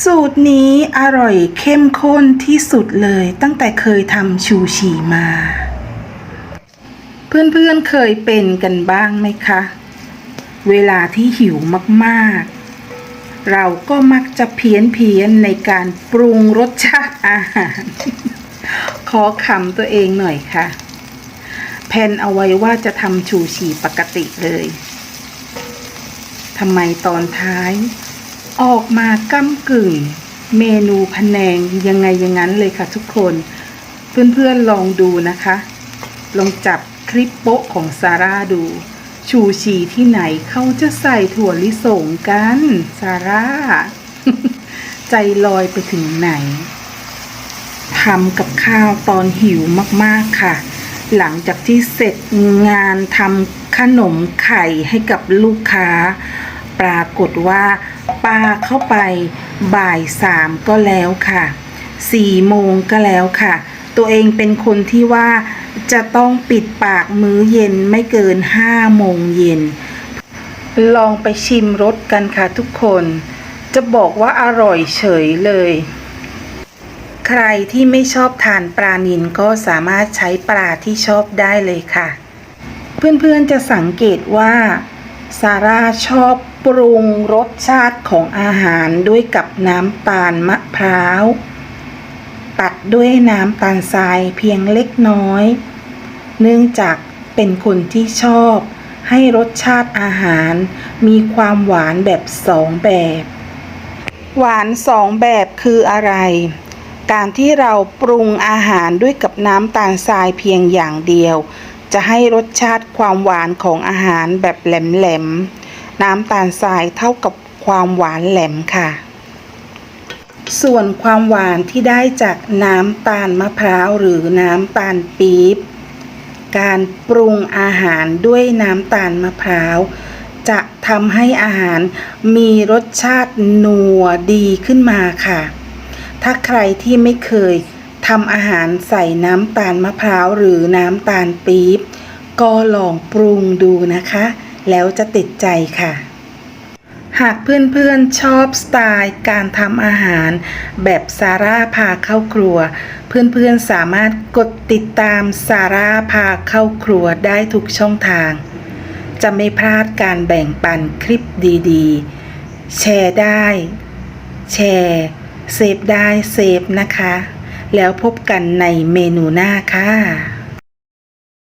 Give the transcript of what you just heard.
สูตรนี้อร่อยเข้มข้นที่สุดเลยตั้งแต่เคยทำชูชีมา เพื่อนๆเคยเป็นกันบ้างไหมคะ เวลาที่หิวมากๆ เราก็มักจะเพี้ยนเพียนๆในการปรุงรสชาติอาหาร ขอคำตัวเองหน่อยค่ะแพนเอาไว้ว่าจะทำชูชีปกติเลยทำไมตอนท้าย ออกมาก้ำกึ่ง เมนูพะแนงยังไงอย่างนั้นเลยค่ะทุกคน เพื่อนๆลองดูนะคะ ลองจับคลิปโป๊ะของซาร่าดู ชูชีที่ไหนเขาจะใส่ถั่วลิสงกันซาร่า ใจลอยไปถึงไหนทำกับข้าวตอนหิวมากๆค่ะ หลังจากที่เสร็จงานทำขนมไข่ให้กับลูกค้า ปรากฏว่า ปาเข้าไปบ่ายสามก็แล้วค่ะสี่โมงก็แล้วค่ะ ตัวเองเป็นคนที่ว่าจะต้องปิดปากมื้อเย็นไม่เกินห้าโมงเย็น ลองไปชิมรสกันค่ะทุกคน จะบอกว่าอร่อยเฉยเลย ใครที่ไม่ชอบทานปลานิลก็สามารถใช้ปลาที่ชอบได้เลยค่ะ เพื่อนๆจะสังเกตว่าซาร่าชอบ ปรุงรสชาติของอาหารด้วยกับน้ำตาลมะพร้าว ตัดด้วยน้ำตาลทรายเพียงเล็กน้อย เนื่องจากเป็นคนที่ชอบให้รสชาติอาหารมีความหวานแบบสองแบบ หวานสองแบบคืออะไร การที่เราปรุงอาหารด้วยกับน้ำตาลทรายเพียงอย่างเดียว จะให้รสชาติความหวานของอาหารแบบแหลมๆ น้ำตาลทรายเท่ากับความหวานแหลมค่ะ ส่วนความหวานที่ได้จากน้ำตาลมะพร้าวหรือน้ำตาลปี๊บ การปรุงอาหารด้วยน้ำตาลมะพร้าว จะทำให้อาหารมีรสชาตินัวดีขึ้นมาค่ะ ถ้าใครที่ไม่เคยทำอาหารใส่น้ำตาลมะพร้าวหรือน้ำตาลปี๊บ ก็ลองปรุงดูนะคะ แล้วจะติดใจค่ะ หากเพื่อนๆชอบสไตล์การทำอาหาร แบบซาร่าพาเข้าครัว เพื่อนๆสามารถกดติดตามซาร่าพาเข้าครัวได้ทุกช่องทาง จะไม่พลาดการแบ่งปันคลิปดีๆ แชร์ได้ แชร์เซฟได้เซฟนะคะ แล้วพบกันในเมนูหน้าค่ะ